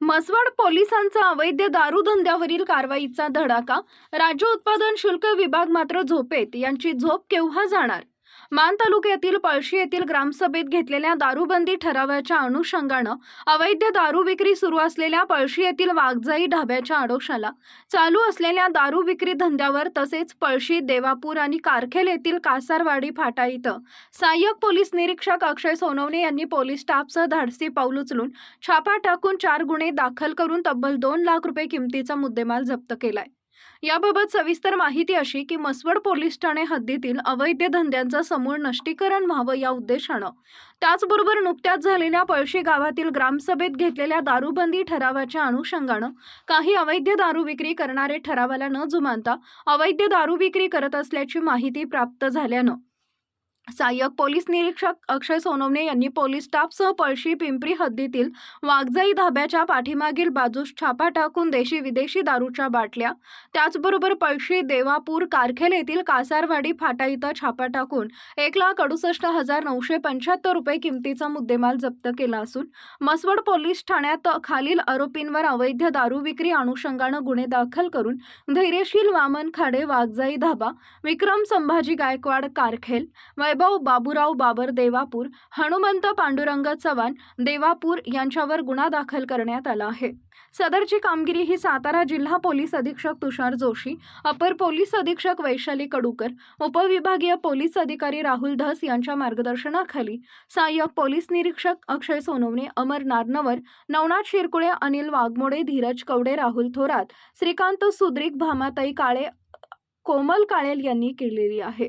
म्हसवड पोलिसांचा अवैध दारू धंद्यावरील कारवाईचा धडाका? राज्य उत्पादन शुल्क विभाग मात्र झोपेत. यांची झोप केव्हा जाणार? मान तालुक्यातील पळशी येथील ग्रामसभेत घेतलेल्या दारूबंदी ठरावाच्या अनुषंगानं अवैध दारू विक्री सुरू असलेल्या पळशी येथील वाघजाई ढाब्याच्या आडोशाला चालू असलेल्या दारू विक्री धंद्यावर तसेच पळशी देवापूर आणि कारखेल येथील कासारवाडी फाटा इथं सहाय्यक पोलीस निरीक्षक अक्षय सोनवणे यांनी पोलीस स्टाफसह धाडसी पाऊल उचलून छापा टाकून चार गुन्हे दाखल करून तब्बल दोन लाख रुपये किमतीचा मुद्देमाल जप्त केलाय. याबाबत सविस्तर माहिती अशी की मसवड पोलीस ठाणे हद्दीतील अवैध धंद्यांचं समूळ नष्टीकरण व्हावं या उद्देशानं. त्याचबरोबर नुकत्याच झालेल्या पळशी गावातील ग्रामसभेत घेतलेल्या दारूबंदी ठरावाच्या अनुषंगानं काही अवैध दारू विक्री करणारे ठरावाला न जुमानता अवैध दारू विक्री करत असल्याची माहिती प्राप्त झाल्यानं सहाय्यक पोलीस निरीक्षक अक्षय सोनवणे यांनी पोलीस स्टाफसह पळशी पिंपरी हद्दीतील वाघजाई धाब्याच्या पाठीमागील बाजूस छापा टाकून देशी विदेशी दारूच्या बाटल्या त्याचबरोबर पळशी देवापूर कारखेल येथील कासारवाडी फाटा इथं छापा टाकून एक लाख अडुसष्ट हजार नऊशे पंच्याहत्तर रुपये किमतीचा मुद्देमाल जप्त केला असून मसवड पोलीस ठाण्यात खालील आरोपींवर अवैध दारू विक्री अनुषंगानं गुन्हे दाखल करून धैर्यशील वामन खाडे वाघजाई धाबा विक्रम संभाजी गायकवाड कारखेल वैभव बाबूराव बाबर देवापूर हनुमंत पांडुरंग चव्हाण देवापूर यांच्यावर गुन्हा दाखल करण्यात आला आहे. सदरची कामगिरी ही सातारा जिल्हा पोलीस अधीक्षक तुषार जोशी अपर पोलीस अधीक्षक वैशाली कडूकर उपविभागीय पोलीस अधिकारी राहुल धस यांच्या मार्गदर्शनाखाली सहाय्यक पोलीस निरीक्षक अक्षय सोनवणे अमर नारनवर नवनाथ शिरकुळे अनिल वाघमोडे धीरज कवडे राहुल थोरात श्रीकांत सुद्रिक भामाताई काळे कोमल काळेल यांनी केलेली आहे.